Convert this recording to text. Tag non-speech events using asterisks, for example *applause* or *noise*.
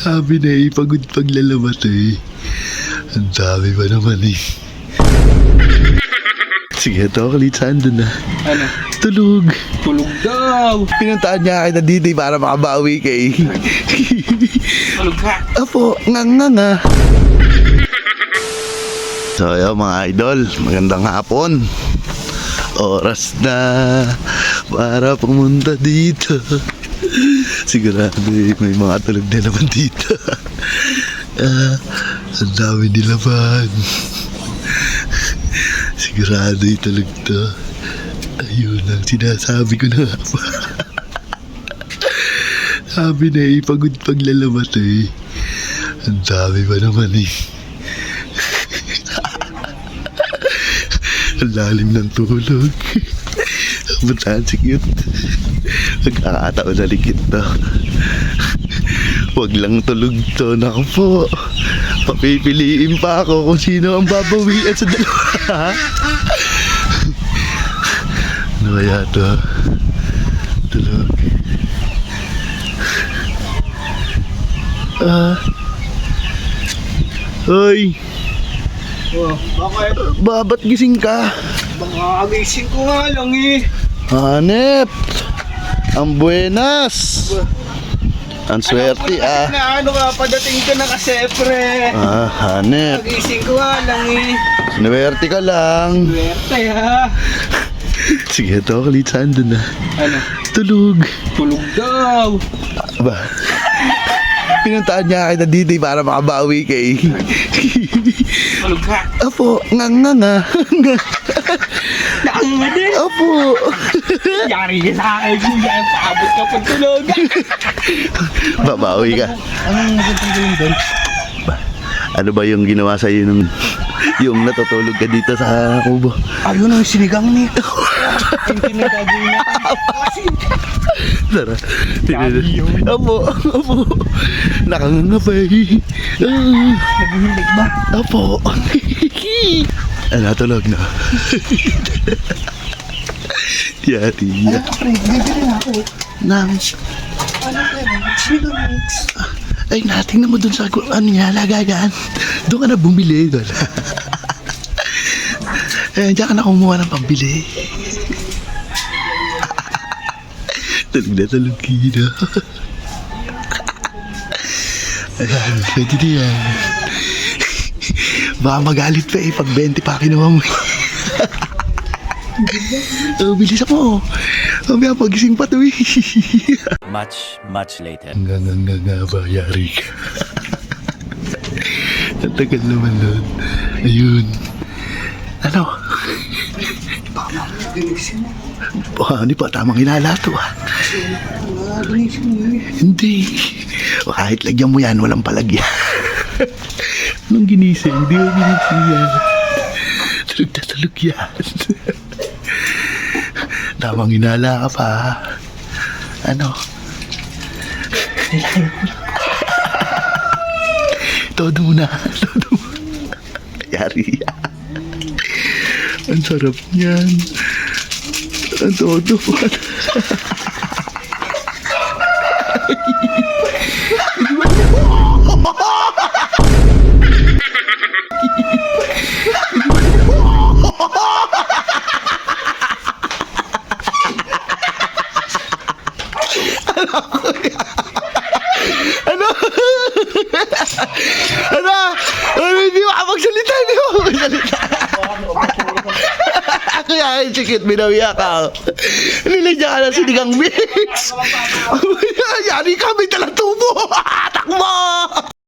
Sabi na eh, pagod paglalabat eh. Ang dami pa naman eh. Sige, ito saan doon na. Ano? Tulog. Tulog daw. Pinuntahan niya kita dito eh, para makabawi ka eh. Tulog ka. Apo, nga nga nga. So yun mga idol, magandang hapon. Oras na para pumunta dito. Sigurado eh, may mga tulog na naman dito. *laughs* Ah, ang dami nilaban. *laughs* Sigurado yung tulog to. Ayun ang sinasabi ko na nga ba. *laughs* Sabi na eh, pagod paglalabat eh. Ang dami pa naman eh. Ang lalim ng tulog. Bataan si cute. Magkakataon na likit to. Huwag lang tulog to. Naku po. Papipiliin pa ako kung sino ang babawian sa dalawa. ano kaya to? Tulog. Ah. Hoy, Oh, bakit? babat gising ka? Baka agising ko nga lang eh. Hanep! Ang buenas! Ang swerte ah. Na ano ka, padating ka na kasi, pre. Ah, hanep. Agising ko nga lang eh. Swerte ka lang. Swerte ha. Sige, ito ako ulit saan doon na. Ano? Tulog. Tulog daw. Aba. Pinuntahan niya kita dito eh, para makabawi ka eh. Tulog ka. Apo, nga nga nga. *laughs* Nakang din. Apo. Yari ka sa akin, kuya. Paabot ka pag tulog. *laughs* Babawi ka. Anong magandang gawin doon? Ano ba yung ginawa sa'yo nung yung natutulog ka dito sa kubo? Ayun ang sinigang ni. *laughs* Hindi na gagawin na. Tara. Grabe yun. Apo, apo. Nakangangapay. Ah, Naghihilig ba? Apo. *laughs* ano, tulog na. Yari ya. Pre, bibili na ako. Nang, Ano ka Sinigang mix. ay nating mo dun sa gu- ano niya, lagagan. Doon ka na bumili. Doon. eh, diyan ka na kumuha ng pambili. tulog na tulog kina. Ayan, pwede na yan. Baka magalit pa eh, pag 20 pa kinuha mo. *laughs* oh, bilis ako. Mamaya pagising pa to eh. *laughs* Much, much later. Hanggang hanggang nga ba, yari ka. *laughs* Ang tagal naman nun. Ayun. Ano? Baka hindi pa tamang hinala to ah. Hindi. Kahit lagyan mo yan, walang palagyan. Anong ginising? Hindi mo ginising yan. Tulog na tulog yan. Tamang hinala ka pa. Ano? Todo muna. Todo muna. Yari yan. Ang sarap niyan. Ang todo po. Ano? ano? Ano? Hindi mo makapagsalita. Hindi mo makapagsalita. Kuya, ay, sikit, binawiya ka. Nilagyan ka na sinigang mix. *laughs* Yari ka, may dalang tubo. *laughs* Takbo!